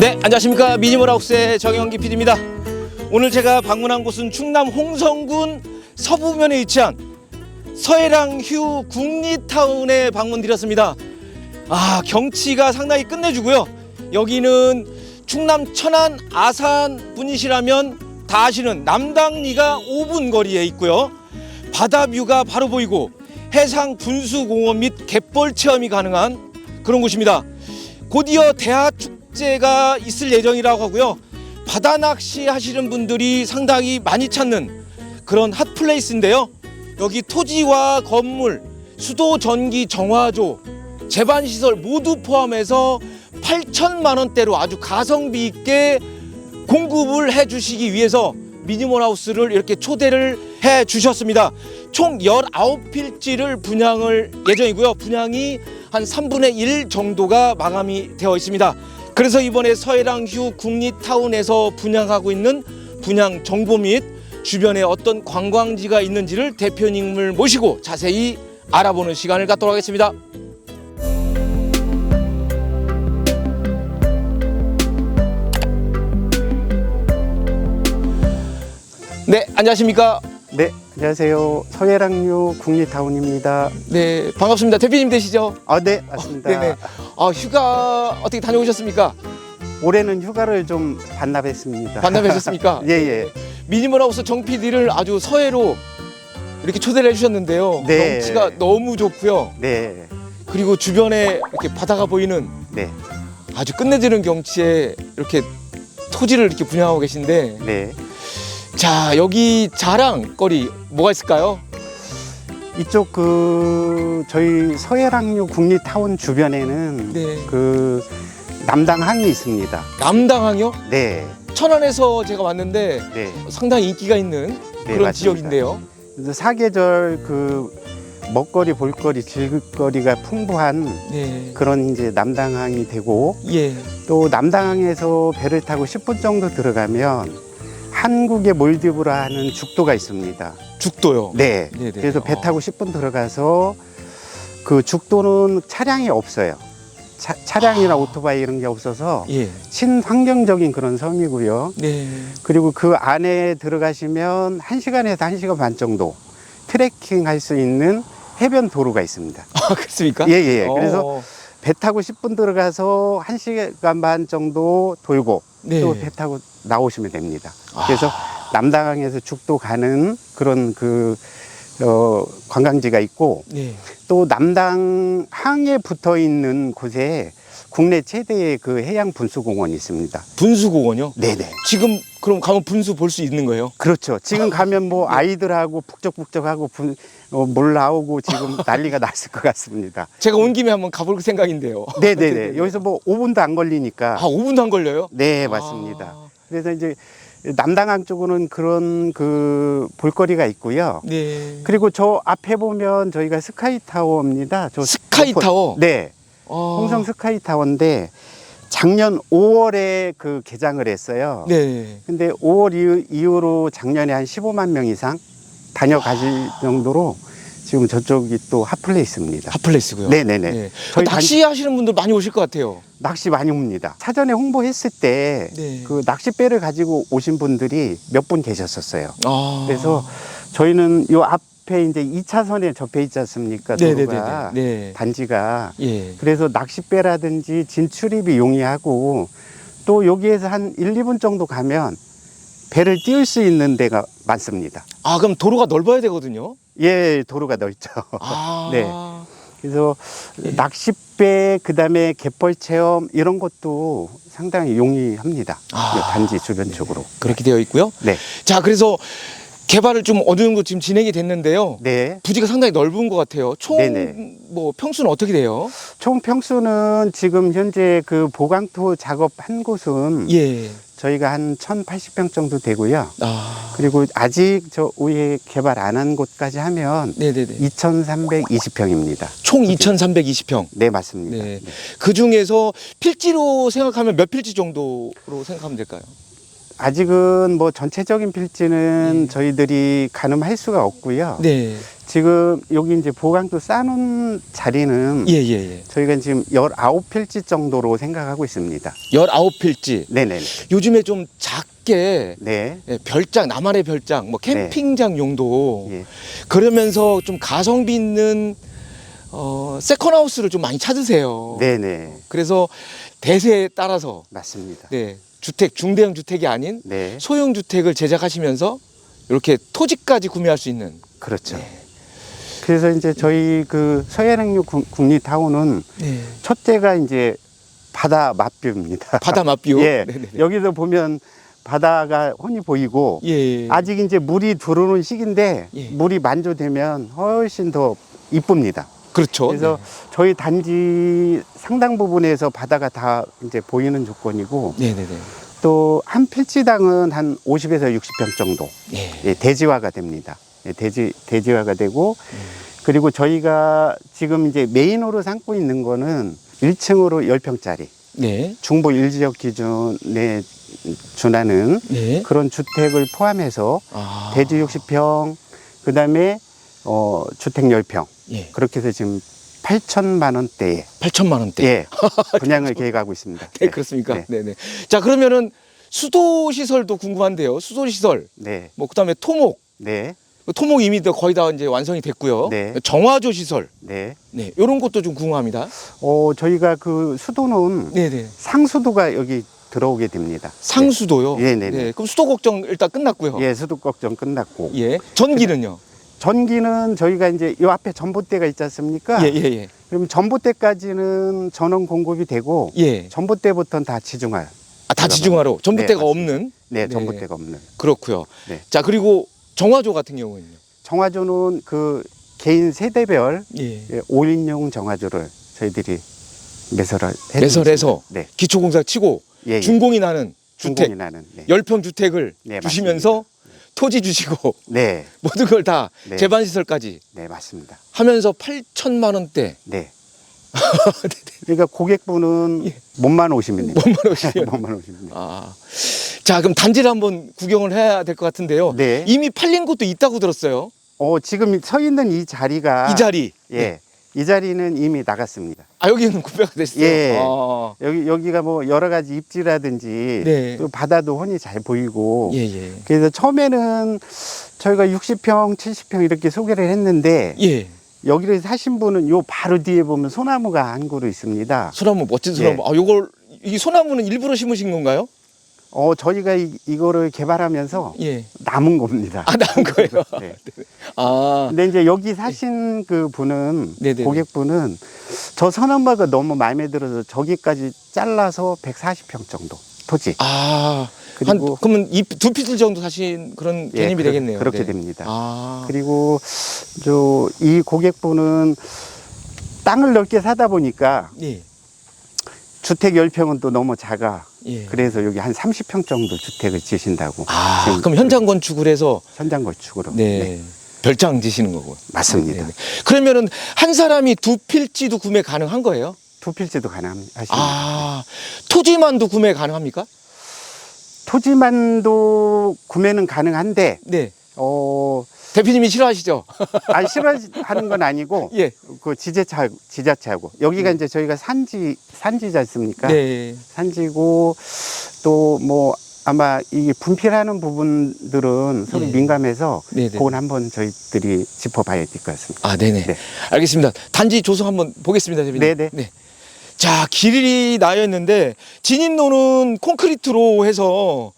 네, 안녕하십니까 미니멀하우스의 정영기 PD입니다. 오늘 제가 방문한 곳은 충남 홍성군 서부면에 위치한 서해랑휴 국리타운에 방문드렸습니다. 아, 경치가 상당히 끝내주고요. 여기는 충남 천안 아산 분이시라면 다 아시는 남당리가 5분 거리에 있고요. 바다 뷰가 바로 보이고 해상 분수공원 및 갯벌 체험이 가능한 그런 곳입니다. 곧이어 대하 축 제가 있을 예정이라고 하고요. 바다 낚시 하시는 분들이 상당히 많이 찾는 그런 핫플레이스인데요. 여기 토지와 건물, 수도 전기 정화조, 제반 시설 모두 포함해서 8천만 원대로 아주 가성비 있게 공급을 해 주시기 위해서 미니멀 하우스를 이렇게 초대를 해 주셨습니다. 총 19필지를 분양을 예정이고요. 분양이 한 3분의 1 정도가 마감이 되어 있습니다. 그래서 이번에 서해랑휴 국리타운에서 분양하고 있는 분양 정보 및 주변에 어떤 관광지가 있는지를 대표님을 모시고 자세히 알아보는 시간을 갖도록 하겠습니다. 네, 안녕하십니까? 네, 안녕하세요. 서해랑류 국리타운입니다. 네, 반갑습니다. 대표님 되시죠? 아, 네, 맞습니다. 네네. 아, 휴가 어떻게 다녀오셨습니까? 올해는 휴가를 좀 반납했습니다. 반납하셨습니까? 예, 예. 미니멀하우스 정 PD를 아주 서해로 이렇게 초대를 해주셨는데요. 네. 경치가 너무 좋고요. 네, 그리고 주변에 이렇게 바다가 보이는 네, 아주 끝내주는 경치에 이렇게 토지를 이렇게 분양하고 계신데 네. 자 여기 자랑거리 뭐가 있을까요? 이쪽 그 저희 서해랑류 국리타운 주변에는 네. 그 남당항이 있습니다. 남당항이요? 네, 천안에서 제가 왔는데 네. 상당히 인기가 있는 네, 그런 맞습니다. 지역인데요. 그래서 사계절 그 먹거리, 볼거리, 즐길거리가 풍부한 네. 그런 이제 남당항이 되고 예. 또 남당항에서 배를 타고 10분 정도 들어가면 한국의 몰디브라 하는 죽도가 있습니다. 죽도요. 네. 네네. 그래서 배 어. 타고 10분 들어가서 그 죽도는 차량이 없어요. 차, 차량이나 아. 오토바이 이런 게 없어서 예. 친환경적인 그런 섬이고요. 네. 그리고 그 안에 들어가시면 1시간에서 1시간 반 정도 트레킹 할 수 있는 해변 도로가 있습니다. 아 그렇습니까? 예, 예. 그래서 어, 배 타고 10분 들어가서 1시간 반 정도 돌고 네. 또 배 타고 나오시면 됩니다. 아. 그래서 남당항에서 죽도 가는 그런 그 어, 관광지가 있고 네. 또 남당 항에 붙어 있는 곳에 국내 최대의 그 해양 분수공원이 있습니다. 분수공원요? 네네. 지금 그럼 가면 분수 볼 수 있는 거예요? 그렇죠. 지금 가면 뭐 네. 아이들하고 북적북적하고 분, 어, 물 나오고 지금 난리가 났을 것 같습니다. 제가 온 김에 한번 가볼 생각인데요. 네네네. 여기서 뭐 5분도 안 걸리니까. 아 5분도 안 걸려요? 네, 맞습니다. 아, 그래서 이제 남당항 쪽으로는 그런 그 볼거리가 있고요. 네. 그리고 저 앞에 보면 저희가 스카이타워입니다. 저 스카이타워? 네. 아, 홍성 스카이타워인데 작년 5월에 그 개장을 했어요. 네. 근데 5월 이후, 이후로 작년에 한 15만 명 이상 다녀가실 정도로 지금 저쪽이 또 핫플레이스입니다. 핫플레이스고요. 네네네. 네. 저희 낚시 하시는 분들 많이 오실 것 같아요. 낚시 많이 옵니다. 사전에 홍보했을 때 네. 그 낚싯배를 가지고 오신 분들이 몇 분 계셨었어요. 아. 그래서 저희는 요 앞에 이제 2차선에 접해 있지 않습니까? 네네네. 도로가 네. 단지가 예. 그래서 낚싯배라든지 진출입이 용이하고 또 여기에서 한 1, 2분 정도 가면 배를 띄울 수 있는 데가 많습니다. 아 그럼 도로가 넓어야 되거든요. 예, 도로가 넓죠. 아. 네. 그래서 예. 낚싯배 그다음에 갯벌 체험 이런 것도 상당히 용이합니다. 아. 이 단지 주변 쪽으로. 그렇게 되어 있고요. 네. 자 그래서 개발을 좀 어느 정도 지금 진행이 됐는데요. 네. 부지가 상당히 넓은 것 같아요. 총 네네. 뭐 평수는 어떻게 돼요? 총 평수는 지금 현재 그 보강토 작업한 곳은 예. 저희가 한 1,080평 정도 되고요. 아. 그리고 아직 저 위에 개발 안 한 곳까지 하면 네네네. 2,320평입니다. 총 2,320평. 네, 맞습니다. 네. 그 중에서 필지로 생각하면 몇 필지 정도로 생각하면 될까요? 아직은 뭐 전체적인 필지는 네. 저희들이 가늠할 수가 없고요. 네. 지금 여기 이제 보강도 쌓는 자리는 예, 예, 예. 저희가 지금 19필지 정도로 생각하고 있습니다. 19필지. 네네. 요즘에 좀 작게 네. 예, 별장, 나만의 별장, 뭐 캠핑장 용도 예. 그러면서 좀 가성비 있는 어, 세컨하우스를 좀 많이 찾으세요. 네네. 그래서 대세에 따라서 맞습니다. 네, 주택 중대형 주택이 아닌 네. 소형 주택을 제작하시면서 이렇게 토지까지 구매할 수 있는 그렇죠. 네. 그래서 이제 저희 그 국- 국립타운은 네. 첫째가 이제 바다 맛뷰입니다. 바다 맛뷰. 예. 네네네. 여기서 보면 바다가 훤히 보이고 예. 아직 이제 물이 들어오는 시기인데 예. 물이 만조되면 훨씬 더 이쁩니다. 그렇죠. 그래서 저희 단지 상당 부분에서 바다가 다 이제 보이는 조건이고 네, 네, 네. 또 한 필지당은 한 50에서 60평 정도 네. 예, 대지화가 됩니다. 예, 대지 대지화가 되고 음. 그리고 저희가 지금 이제 메인으로 삼고 있는 거는 1층으로 10평짜리 네. 중부 1지역 기준에 준하는 네. 그런 주택을 포함해서 아. 대지 60평 그다음에 어 주택 10평 예. 그렇게 해서 지금 8천만 원대에 8천만 원대. 예, 분양을 계획하고 있습니다. 네, 그렇습니까? 네. 네, 네. 자, 그러면은 수도 시설도 궁금한데요. 수도 시설. 네, 뭐 그다음에 토목. 네, 토목 이미 다 거의 다 이제 완성이 됐고요. 네. 정화조 시설. 네. 네. 이런 것도 좀 궁금합니다. 어, 저희가 그 수도는 네, 네. 상수도가 여기 들어오게 됩니다. 상수도요. 예, 네, 네. 그럼 수도 걱정 일단 끝났고요. 예, 수도 걱정 끝났고 예. 전기는요? 전기는 저희가 이제 요 앞에 전봇대가 있지 않습니까? 예, 예, 예. 그럼 전봇대까지는 전원 공급이 되고 예. 전봇대부터는 다 지중할. 아, 다 지중화로 전봇대가 네, 없는. 네, 네. 전봇대가 없는. 그렇고요. 네. 자, 그리고 정화조 같은 경우에는요. 정화조는 그 개인 세대별 예. 예, 5인용 정화조를 저희들이 매설을 해 매설해서 네. 기초공사 치고 예, 예. 준공이 나는 주택 중공이 나는. 네. 열 10평 주택을 네, 주시면서 토지 주시고 네. 모든 걸 다 네. 재반 시설까지 네, 맞습니다. 하면서 8천만 원대 네. 그러니까 고객분은 예. 몸만 오시면 됩니다. 몸만 오시면 몸만 오시면 됩니다. 아. 자, 그럼 단지를 한번 구경을 해야 될 것 같은데요. 네. 이미 팔린 곳도 있다고 들었어요. 어, 지금 서 있는 이 자리가 이 자리. 예. 이 자리는 이미 나갔습니다. 아, 여기는 구매가 됐어요. 예. 아. 여기 여기가 뭐 여러 가지 입지라든지 네. 또 바다도 훤히 잘 보이고 예, 예. 그래서 처음에는 저희가 60평, 70평 이렇게 소개를 했는데 예. 여기를 사신 분은 요 바로 뒤에 보면 소나무가 한 그루 있습니다. 소나무 멋진 소나무. 예. 아, 요걸 이 소나무는 일부러 심으신 건가요? 어, 저희가 이, 이거를 개발하면서 예. 남은 겁니다. 아, 나온 거예요. 네. 아. 근데 이제 여기 사신 그 분은 네네네. 고객분은 저 소나무가 너무 마음에 들어서 저기까지 잘라서 140평 정도 토지. 아. 그리고- 한 그러면 이두 피트 정도 사신 그런 예, 개념이 그러- 되겠네요. 그렇게 네. 됩니다. 아. 그리고 저 이 고객분은 땅을 넓게 사다 보니까 예. 주택 10평은 또 너무 작아. 예. 그래서 여기 한 30평 정도 주택을 지신다고. 아, 지금 그럼 현장 건축을 해서 현장 건축으로. 네. 별장 지시는 거고. 맞습니다. 네네. 그러면은 한 사람이 두 필지도 구매 가능한 거예요? 두 필지도 가능하십니다. 아, 토지만도 구매 가능합니까? 토지만도 구매는 가능한데 네. 어, 대표님이 싫어하시죠? 안 싫어하는 건 아니고 예. 그 지자체 지자체하고 여기가 이제 저희가 산지 산지지 않습니까? 네. 산지고 또 뭐 아마 이게 분필하는 부분들은 서로 예. 민감해서 네네. 그건 한번 저희들이 짚어봐야 될 것 같습니다. 아, 네네. 네. 알겠습니다. 단지 조성 한번 보겠습니다, 대표님. 네네. 네. 자, 길이 나였는데 진입로는 콘크리트로 해서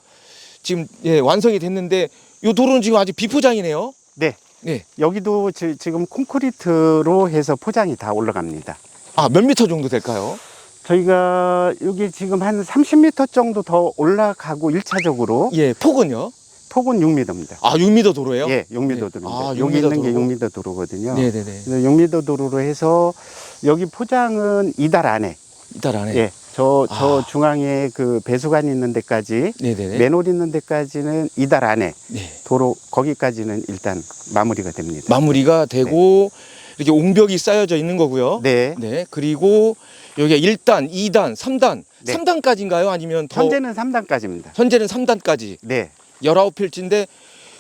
지금 예, 완성이 됐는데 이 도로는 지금 아직 비포장이네요. 네, 네. 여기도 지, 지금 콘크리트로 해서 포장이 다 올라갑니다. 아, 몇 미터 정도 될까요? 저희가 여기 지금 한 30m 정도 더 올라가고 일차적으로 예, 폭은요? 폭은 6m입니다. 아, 6미터 도로예요? 예, 6m 네. 도로입니다. 아, 여기 6m 있는 게 도로고? 6m 도로거든요. 네 네 네. 그래서 6m 도로로 해서 여기 포장은 이달 안에 이달 안에. 예, 저, 저 아. 중앙에 그 배수관 있는 데까지 네네네. 맨홀 있는 데까지는 이달 안에 네. 도로 거기까지는 일단 마무리가 됩니다. 마무리가 되고 이렇게 옹벽이 쌓여져 있는 거고요. 네. 네. 그리고 여기가 1단, 2단, 3단. 네. 3단까지인가요? 아니면 더 현재는 3단까지입니다. 현재는 3단까지 네. 19필지인데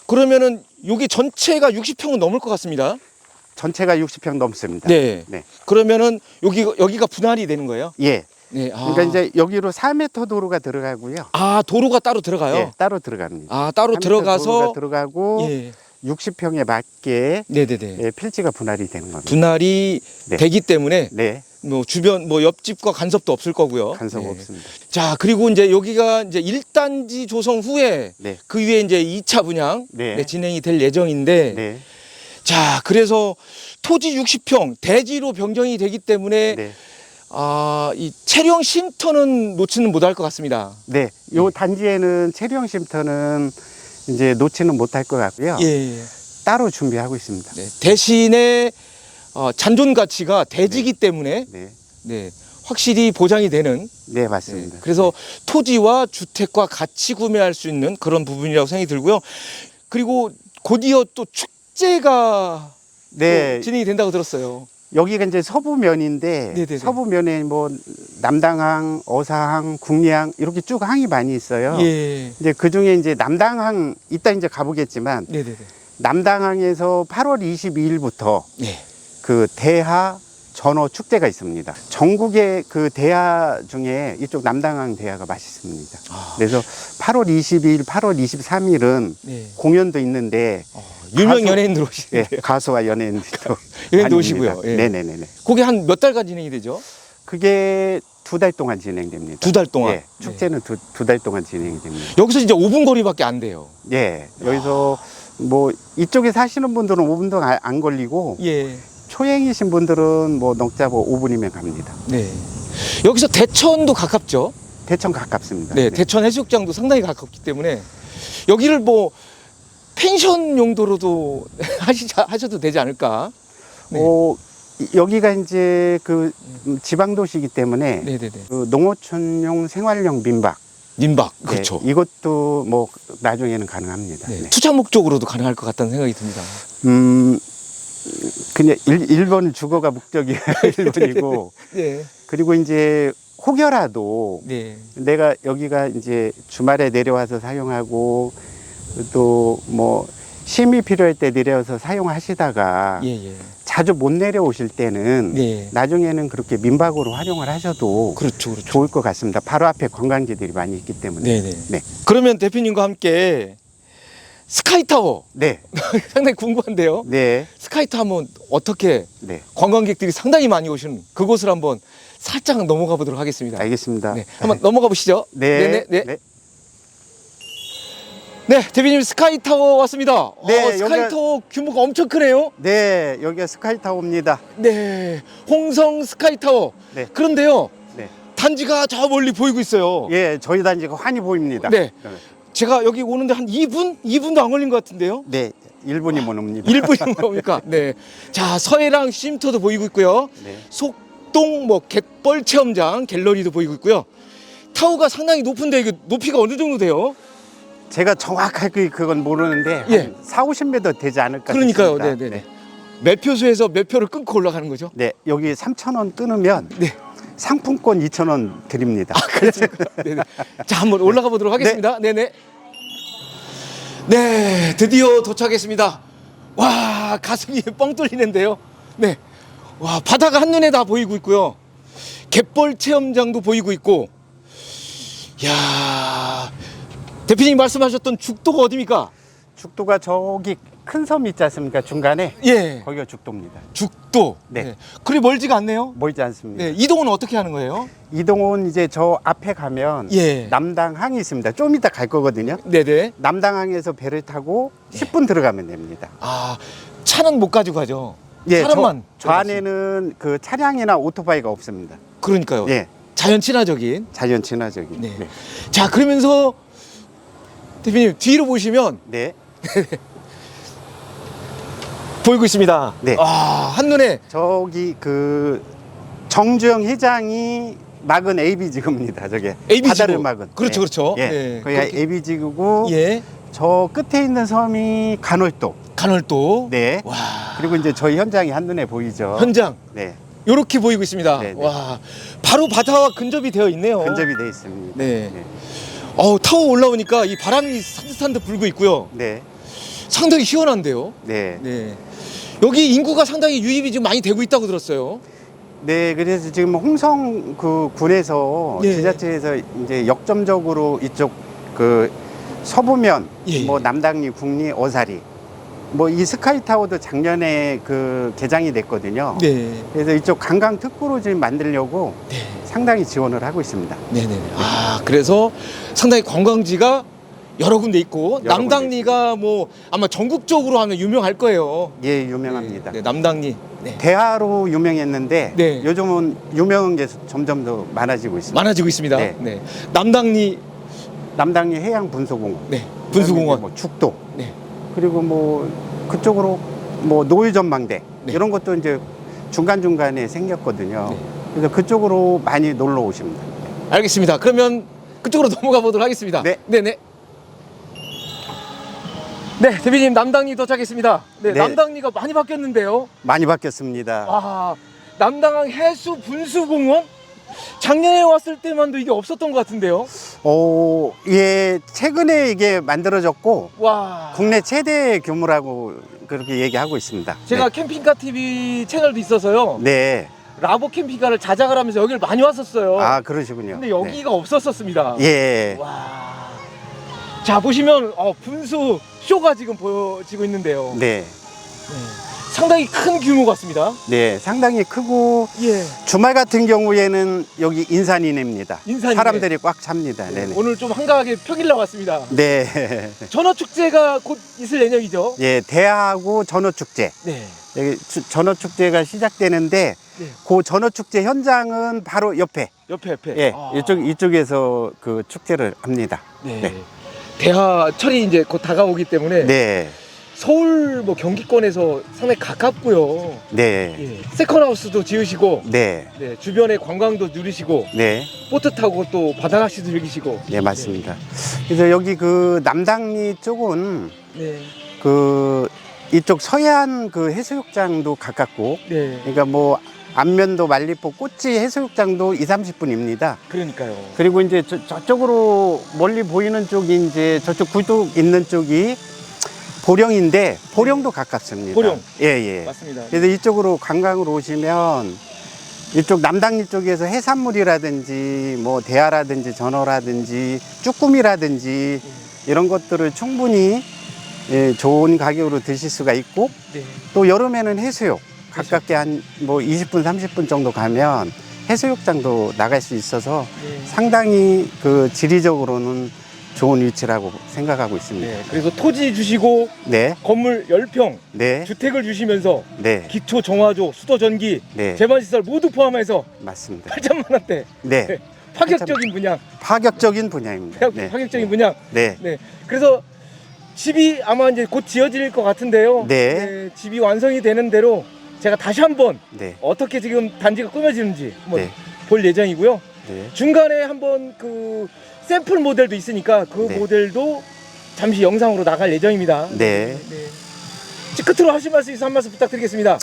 그러면은 여기 전체가 60평은 넘을 것 같습니다. 전체가 60평 넘습니다. 네. 네. 그러면은 여기 여기가 분할이 되는 거예요? 예. 네. 아. 그러니까 이제 여기로 4m 도로가 들어가고요. 아 도로가 따로 들어가요. 예, 따로 들어갑니다. 아 따로 3m 들어가서 도로가 들어가고 예. 60평에 맞게 네네네. 예, 필지가 분할이 되는 겁니다. 분할이 네. 되기 때문에 네, 뭐 주변 뭐 옆집과 간섭도 없을 거고요. 간섭 네. 없습니다. 자 그리고 이제 여기가 이제 1단지 조성 후에 네, 그 위에 이제 2차 분양 네. 네, 진행이 될 예정인데 네, 자 그래서 토지 60평 대지로 변경이 되기 때문에 네, 아 이 체령 쉼터는 놓지는 못할 것 같습니다. 네. 요 단지에는 체류형 쉼터는 이제 놓지는 못할 것 같고요. 예. 따로 준비하고 있습니다. 네. 대신에 어, 잔존 가치가 대지기 때문에 네, 네, 확실히 보장이 되는 네 네, 맞습니다. 그래서 토지와 주택과 같이 구매할 수 있는 그런 부분이라고 생각이 들고요. 그리고 곧이어 또 축제가 네, 또 진행이 된다고 들었어요. 여기가 이제 서부면인데 네네네. 서부면에 뭐 남당항, 어사항, 국리항 이렇게 쭉 항이 많이 있어요. 예. 이제 그 중에 이제 남당항 이따 이제 가보겠지만 네네네. 남당항에서 8월 22일부터 네. 그 대하 전어 축제가 있습니다. 전국의 그 대하 중에 이쪽 남당항 대하가 맛있습니다. 아, 그래서 8월 22일, 8월 23일은 네. 공연도 있는데 어, 유명 가수- 연예인들 예, 오시는데요. 가수와 연예인들도 연예인도 오시고요. 예. 네네네네. 그게 한 몇 달간 진행이 되죠? 그게 두 달 동안 진행됩니다. 두 달 동안. 예, 축제는 두두 달 동안 진행이 됩니다. 네. 여기서 이제 5분 거리밖에 안 돼요. 예, 여기서 뭐 이쪽에 사시는 분들은 5분도 안- 안 걸리고 예. 초행이신 분들은 뭐 넉잡아 5분이면 갑니다. 네. 여기서 대천도 가깝죠? 대천 가깝습니다. 네, 대천 해수욕장도 상당히 가깝기 때문에 여기를 뭐 펜션 용도로도 하시, 하셔도 되지 않을까? 네. 어, 이- 여기가 이제 그 음, 지방 도시이기 때문에 네네네. 그 농어촌용 생활용 민박 민박, 네, 그렇죠. 이것도 뭐 나중에는 가능합니다. 네, 네. 투자 목적으로도 가능할 것 같다는 생각이 듭니다. 음, 그냥 일, 일본 주거가 목적이 일본이고 네. 그리고 이제 혹여라도 네. 내가 여기가 이제 주말에 내려와서 사용하고 또뭐 쉼이 필요할 때 내려와서 사용하시다가 예, 예. 자주 못 내려오실 때는 네. 나중에는 그렇게 민박으로 활용을 하셔도 그렇죠, 그렇죠. 좋을 것 같습니다. 바로 앞에 관광지들이 많이 있기 때문에. 네네. 네. 그러면 대표님과 함께 스카이타워 네. 상당히 궁금한데요. 네. 스카이타워 어떻게 네. 관광객들이 상당히 많이 오시는 그곳을 한번 살짝 넘어가 보도록 하겠습니다. 알겠습니다. 네, 한번 넘어가 보시죠. 네. 네네, 네. 네. 네, 대표님 스카이타워 왔습니다. 네, 어, 스카이타워 규모가 엄청 크네요. 네, 여기가 스카이타워입니다. 네, 홍성 스카이타워. 네. 그런데요, 네. 단지가 저 멀리 보이고 있어요. 예, 저희 단지가 환히 보입니다. 네. 제가 여기 오는데 한 2분? 2분도 안 걸린 것 같은데요. 네, 1분이면 옵니다. 1분인 겁니까? 네. 자, 서해랑 쉼터도 보이고 있고요. 네. 속동 뭐 갯벌 체험장 갤러리도 보이고 있고요. 타워가 상당히 높은데 이게 높이가 어느 정도 돼요? 제가 정확하게 그건 모르는데 예. 한 4, 50m 되지 않을까 그러니까요. 싶습니다. 네, 네, 네. 몇 표소에서 몇 표를 끊고 올라가는 거죠? 네, 여기 3,000원 끊으면 네. 상품권 2,000원 드립니다. 네네. 자, 한번 올라가 보도록 하겠습니다. 네. 네 네, 드디어 도착했습니다. 와, 가슴이 뻥 뚫리는데요. 네. 와, 바다가 한눈에 다 보이고 있고요. 갯벌 체험장도 보이고 있고. 야 대표님 말씀하셨던 죽도가 어디입니까? 죽도가 저기 큰 섬 있지 않습니까? 중간에 예. 거기가 죽도입니다. 죽도. 네. 그리 멀지가 않네요. 멀지 않습니다. 네. 이동은 어떻게 하는 거예요? 이동은 이제 저 앞에 가면 예. 남당항이 있습니다. 좀 이따 갈 거거든요. 네네. 남당항에서 배를 타고 네. 10분 들어가면 됩니다. 아, 차는 못 가지고 가죠. 예, 사람만. 저, 저 안에는 그 차량이나 오토바이가 없습니다. 그러니까요. 예, 자연 친화적인. 자연 친화적인. 네. 네. 자, 그러면서 대표님 뒤로 보시면 네. 보이고 있습니다. 네. 아, 한눈에 저기 그 정주영 회장이 막은 AB 지구입니다. 저게 AB 바다를 지구. 막은. 그렇죠, 예. 그렇죠. 예, 네, 거기가 그렇게- AB 지구고 예. 저 끝에 있는 섬이 간월도. 간월도. 네. 와. 그리고 이제 저희 현장이 한눈에 보이죠. 현장 네. 요렇게 보이고 있습니다. 네, 네. 와. 바로 바다와 근접이 되어 있네요. 근접이 돼 있습니다. 네. 네. 어, 타워 올라오니까 이 바람이 산뜻산뜻 불고 있고요. 네. 상당히 시원한데요. 네. 네. 여기 인구가 상당히 유입이 지금 많이 되고 있다고 들었어요. 네, 그래서 지금 홍성 그 군에서 예. 지자체에서 이제 역점적으로 이쪽 그 서부면, 예. 뭐 남당리, 국리, 어사리, 뭐 이 스카이 타워도 작년에 그 개장이 됐거든요. 네. 그래서 이쪽 관광 특구로 지금 만들려고 네. 상당히 지원을 하고 있습니다. 네네. 아 그래서 상당히 관광지가 여러 군데 있고 여러 남당리가 뭐 아마 전국적으로 하면 유명할 거예요. 예, 유명합니다. 네, 네, 남당리. 네. 대하로 유명했는데 네. 요즘은 유명한 게 점점 더 많아지고 있습니다. 많아지고 있습니다. 네. 네. 남당리 남당리 해양 분수공원, 네. 분수공원. 뭐 죽도, 네. 그리고 뭐 그쪽으로 뭐 노유 전망대 네. 이런 것도 이제 중간 중간에 생겼거든요. 네. 그래서 그쪽으로 많이 놀러 오십니다. 알겠습니다. 그러면 그쪽으로 넘어가 보도록 하겠습니다. 네. 네 네. 네, 대표님 남당리 도착했습니다. 네, 네. 남당리가 많이 바뀌었는데요. 많이 바뀌었습니다. 아, 남당 해수 분수공원? 작년에 왔을 때만도 이게 없었던 것 같은데요. 오, 예, 최근에 이게 만들어졌고 와. 국내 최대 규모라고 그렇게 얘기하고 있습니다. 제가 캠핑카 TV 채널도 있어서요. 네. 라보 캠핑카를 자작을 하면서 여기를 많이 왔었어요. 아, 그러시군요. 근데 여기가 없었었습니다. 네. 예. 와. 자, 보시면 어, 분수 쇼가 지금 보여지고 있는데요. 네. 네. 상당히 큰 규모 같습니다. 네, 상당히 크고 예. 주말 같은 경우에는 여기 인산이네입니다. 인산이네. 사람들이 꽉 찹니다. 네네. 오늘 좀 한가하게 평일 나왔습니다. 네. 전어 축제가 곧 있을 예정이죠. 예, 대하고 전어 축제. 네. 여기 주- 전어 축제가 시작되는데 네. 그 전어 축제 현장은 바로 옆에. 옆에 옆에. 예, 아. 이쪽 이쪽에서 그 축제를 합니다. 네. 네. 대하철이 이제 곧 다가오기 때문에 네. 서울 뭐 경기권에서 상당히 가깝고요. 네. 예. 세컨하우스도 지으시고 네. 네, 주변에 관광도 누리시고 네. 보트 타고 또 바다 낚시도 즐기시고 네, 맞습니다. 그래서 여기 그 남당리 쪽은 네. 그 이쪽 서해안 그 해수욕장도 가깝고 네. 그러니까 뭐 안면도 말리포 꼬치 해수욕장도 2, 30분입니다. 그러니까요. 그리고 이제 저, 저쪽으로 멀리 보이는 쪽이 이제 저쪽 구둑 있는 쪽이 보령인데 보령도 가깝습니다. 보령. 예, 예. 맞습니다. 그래서 이쪽으로 관광으로 오시면 이쪽 남당리 쪽에서 해산물이라든지 뭐 대하라든지 전어라든지 쭈꾸미라든지 이런 것들을 충분히 예, 좋은 가격으로 드실 수가 있고 네. 또 여름에는 해수욕 가깝게 한 뭐 20분 30분 정도 가면 해수욕장도 나갈 수 있어서 네. 상당히 그 지리적으로는 좋은 위치라고 생각하고 있습니다. 네. 그래서 토지 주시고 네, 건물 10평 네, 주택을 주시면서 네, 기초 정화조, 수도 전기, 네, 재반 시설 모두 포함해서 맞습니다. 8천만 원대 네, 파격적인 분양, 파격적인 분야입니다. 파격, 네, 파격적인 분양. 네, 네. 그래서 집이 아마 이제 곧 지어질 것 같은데요. 네. 집이 완성이 되는 대로 제가 다시 한번 네, 어떻게 지금 단지가 꾸며지는지 한번 네, 볼 예정이고요. 네, 중간에 한번 그 샘플 모델도 있으니까 그 네. 모델도 잠시 영상으로 나갈 예정입니다. 네. 네. 끝으로 하실 말씀 있어 한 말씀 부탁드리겠습니다.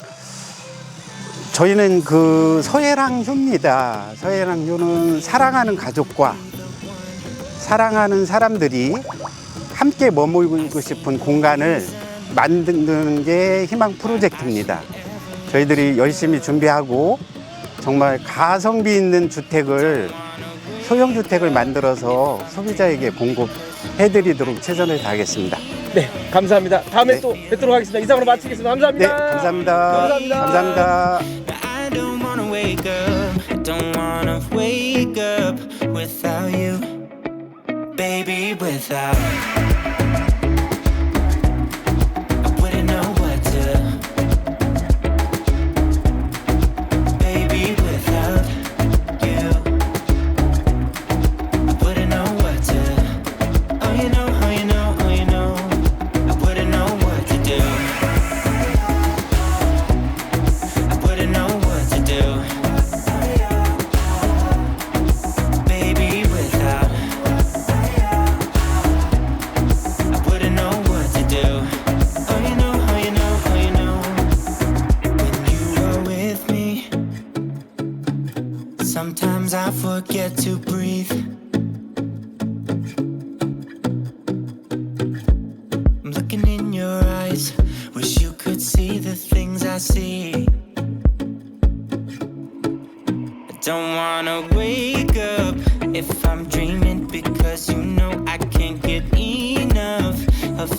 저희는 그 서해랑 휴입니다. 서해랑 휴는 사랑하는 가족과 사랑하는 사람들이 함께 머물고 싶은 공간을 만드는 게 희망 프로젝트입니다. 저희들이 열심히 준비하고 정말 가성비 있는 주택을 소형 주택을 만들어서 소비자에게 공급해 드리도록 최선을 다하겠습니다. 네, 감사합니다. 다음에 네. 또 뵙도록 하겠습니다. 이상으로 마치겠습니다. 감사합니다. 네, 감사합니다. 감사합니다. 감사합니다. I don't wanna wake up, don't wanna wake up without you, baby. Without,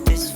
veces